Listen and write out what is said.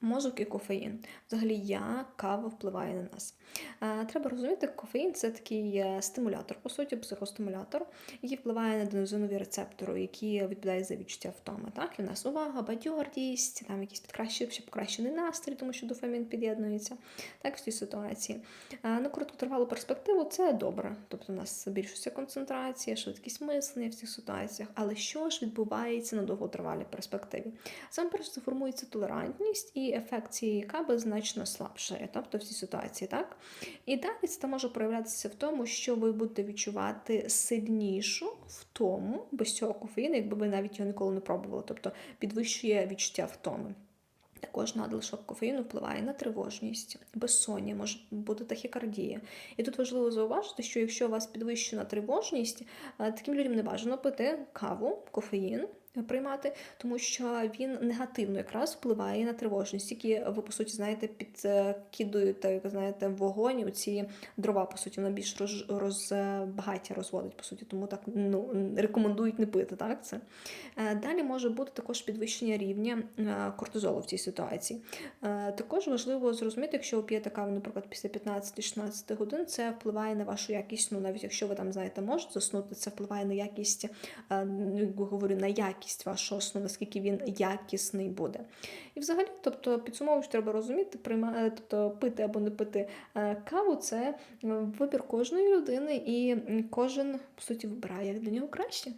Мозок і кофеїн. Взагалі, як кава впливає на нас. Е, Треба розуміти, кофеїн це такий е, стимулятор, по суті, психостимулятор, який впливає на аденозинові рецептори, які відповідають за відчуття втоми. Так, і в нас увага, бадьордість, там якийсь підкращений, ще покращений настрій, тому що дофамін під'єднується. Так, в цій ситуації. Е, На короткотривалу перспективу це добре. Тобто у нас більшості концентрація, швидкість мислення в цих ситуаціях. Але що ж відбувається на довготривалій перспективі? Саме перше формується толерантність, і ефект цієї каби значно слабшає, тобто в цій ситуації, так? І далі це може проявлятися в тому, що ви будете відчувати сильнішу втому без цього кофеїну, якби ви навіть його ніколи не пробували, тобто підвищує відчуття втоми. Також надлишок кофеїну впливає на тривожність, безсоння, може бути тахікардія. І тут важливо зауважити, що якщо у вас підвищена тривожність, е, таким людям не бажано пити каву, кофеїн. Приймати, тому що він негативно якраз впливає на тривожність, які ви, по суті, знаєте, підкидуєте, як знаєте, вогонь у ці дрова, по суті, вона більш роз, роз, багаття розводить, по суті, тому так ну, рекомендують не пити. так, це. Е, Далі може бути також підвищення рівня е, кортизолу в цій ситуації. Е, Також важливо зрозуміти, якщо ви п'єте каву, наприклад, після 15-16 годин, це впливає на вашу якість, ну навіть якщо ви там, знаєте, можете заснути, це впливає на якість, ну, говорю, на якість вашого сну, наскільки він якісний буде. І взагалі, тобто, підсумовуючи, треба розуміти, прийма... тобто пити або не пити е, каву це е, вибір кожної людини, і кожен, по суті, вибирає, як для нього краще.